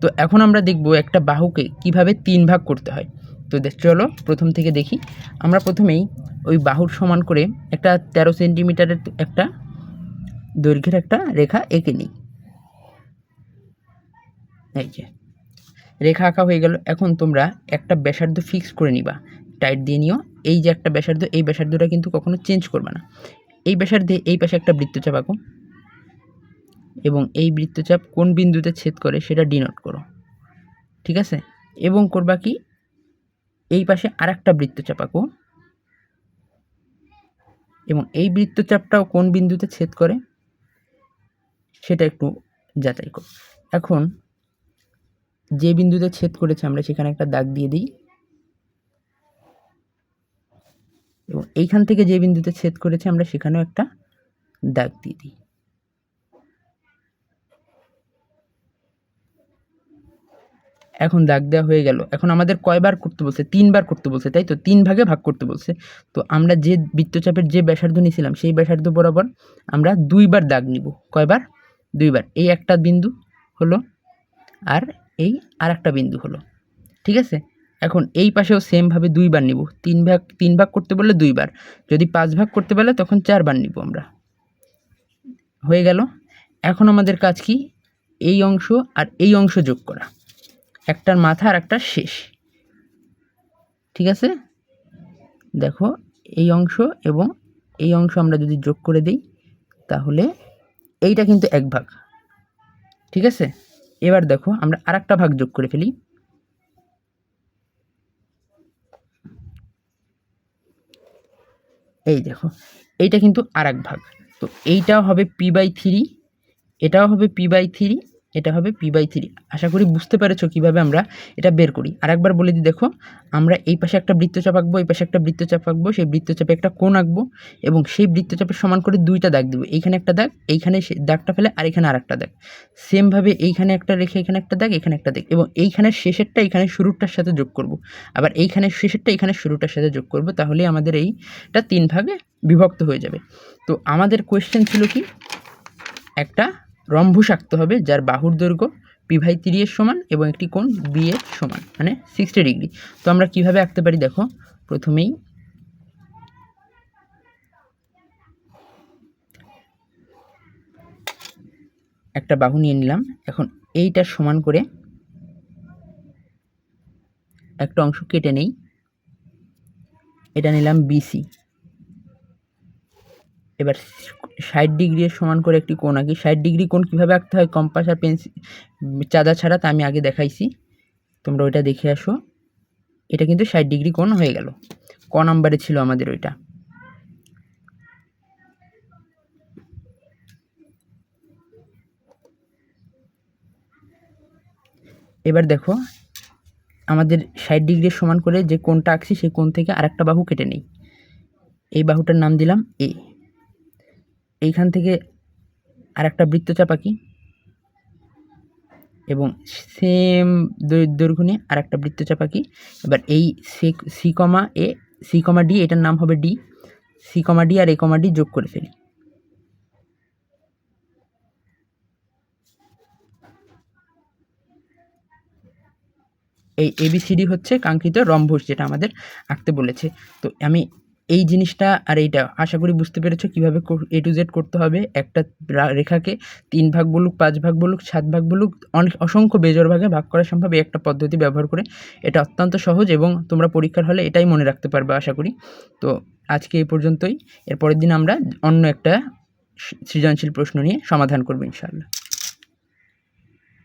তো এখন আমরা দেখব একটা বাহুকে কীভাবে তিন ভাগ করতে হয়। তো চলো প্রথম থেকে দেখি। আমরা প্রথমেই ওই বাহুর সমান করে একটা তেরো সেন্টিমিটারের একটা দৈর্ঘ্যের একটা রেখা এঁকে নিই। এই যে, রেখা আঁকা হয়ে গেল। এখন তোমরা একটা ব্যাসার্ধ ফিক্স করে নিবা। টাইট দিয়ে নিও। এই যে একটা ব্যাসার্ধ, এই ব্যাসার্ধটা কিন্তু কখনো চেঞ্জ করবে না। এই ব্যাসার্ধে এই পাশে একটা বৃত্তচাপ আঁকো এবং এই বৃত্তচাপ কোন বিন্দুতে ছেদ করে সেটা ডিনোট করো। ঠিক আছে? এবং করবা কি? এই পাশে আর একটা বৃত্তচাপ আঁকো। এবং এই বৃত্তচাপটাও কোন বিন্দুতে ছেদ করে? সেটা একটু যাচাই করো। এখন যে বিন্দুতে ছেদ করেছে আমরা সেখানে একটা দাগ দিয়ে দিই। এবং এইখান থেকে যে বিন্দুতে ছেদ করেছে আমরা সেখানেও একটা দাগ দিয়ে দিই। এখন দাগ দেওয়া হয়ে গেল। এখন আমাদের কয়বার করতে বলছে? তিনবার করতে বলছে, তাই তো? তিন ভাগে ভাগ করতে বলছে। তো আমরা যে বৃত্তচাপের যে ব্যাসার্ধ নিয়েছিলাম, সেই ব্যাসার্ধ বরাবর আমরা দুইবার দাগ নিব। কয়বার? দুইবার। এই একটা বিন্দু হলো আর এই আর একটা বিন্দু হলো। ঠিক আছে? এখন এই পাশেও সেমভাবে দুইবার নিব। তিন ভাগ তিন ভাগ করতে বললে দুইবার। যদি পাঁচ ভাগ করতে বলে, তখন চারবার নিব আমরা। হয়ে গেল? এখন আমাদের কাজ কি? এই অংশ আর এই অংশ যোগ করা। একটার মাথা আর একটার শেষ। ঠিক আছে? দেখো, এই অংশ এবং এই অংশ আমরা যদি যোগ করে দিই, তাহলে এইটা কিন্তু এক ভাগ। ঠিক আছে? এবার দেখো, আমরা আর একটা ভাগ যোগ করে ফেলি। এই দেখো, এইটা কিন্তু আর ভাগ। তো এইটাও হবে পি বাই থ্রি, এটাও হবে পি বাই থ্রি এটা হবে পি বাই থ্রি আশা করি বুঝতে পেরেছ কীভাবে আমরা এটা বের করি। আর একবার বলে দিই দেখো, আমরা এই পাশে একটা বৃত্তচাপ আঁকবো, এই পাশে একটা বৃত্তচাপ আঁকবো, সেই বৃত্তচাপে একটা কোণ আঁকবো এবং সেই বৃত্তচাপের সমান করে দুইটা দাগ দেবো। এইখানে একটা দাগ, এইখানে দাগটা ফেলে, আর এখানে আর একটা দাগ সেমভাবে এইখানে একটা রেখে এখানে একটা দাগ, এখানে একটা দাগ এবং এইখানের শেষেরটা এখানে শুরুটার সাথে যোগ করব। আবার এইখানের শেষেরটা এখানে শুরুটার সাথে যোগ করব, তাহলে আমাদের এইটা তিন ভাগে বিভক্ত হয়ে যাবে। তো আমাদের কোয়েশ্চেন ছিল কি? একটা রম্বুস আঁকতে হবে, যার বাহুর দৈর্ঘ্য পি ভাই তিরিয়ের সমান এবং একটি কোণ বি এর সমান মানে সিক্সটি ডিগ্রি তো আমরা কীভাবে আঁকতে পারি দেখো, প্রথমেই একটা বাহু নিয়ে নিলাম, এখন এইটার সমান করে একটা অংশ কেটে নেই, এটা নিলাম বিসি এবার ষাট ডিগ্রির সমান করে একটি কোণ আঁকি। ষাট ডিগ্রি কোণ কীভাবে আঁকতে হয়? কম্পাস আর পেন্সিল চাঁদা ছাড়া তা আমি আগে দেখাইছি। তোমরা ওইটা দেখে আসো। এটা কিন্তু ষাট ডিগ্রি কোণ হয়ে গেল। ক নাম্বারে ছিল আমাদের ওইটা। এবার দেখো, আমাদের ষাট ডিগ্রির সমান করে যে কোণটা আঁকছি, সেই কোণ থেকে আরেকটা বাহু কেটে নেই। এই বাহুটার নাম দিলাম এ এইখান থেকে আরেকটা বৃত্তচাপ আঁকি এবং সেম দৈর্ঘ্য নিয়ে আর একটা বৃত্তচাপ আঁকি এবার এই C comma A C comma D এটার নাম হবে ডি সি কমা ডি আর এ কমা ডি যোগ করে ফেলি। এই এবিসিডি হচ্ছে কাঙ্ক্ষিত রম্বস যেটা আমাদের আঁকতে বলেছে। তো আমি এই জিনিসটা আর এইটা, আশা করি বুঝতে পেরেছ কীভাবে এ টু জেড করতে হবে। একটা রেখাকে তিন ভাগ বলুক, পাঁচ ভাগ বলুক, সাত ভাগ বলুক, অনেক, অসংখ্য বেজোর ভাগে ভাগ করা সম্ভব এই একটা পদ্ধতি ব্যবহার করে। এটা অত্যন্ত সহজ এবং তোমরা পরীক্ষার হলে এটাই মনে রাখতে পারবে, আশা করি। তো আজকে এই পর্যন্তই। এর পরের দিন আমরা অন্য একটা সৃজনশীল প্রশ্ন নিয়ে সমাধান করব, ইনশাআল্লাহ।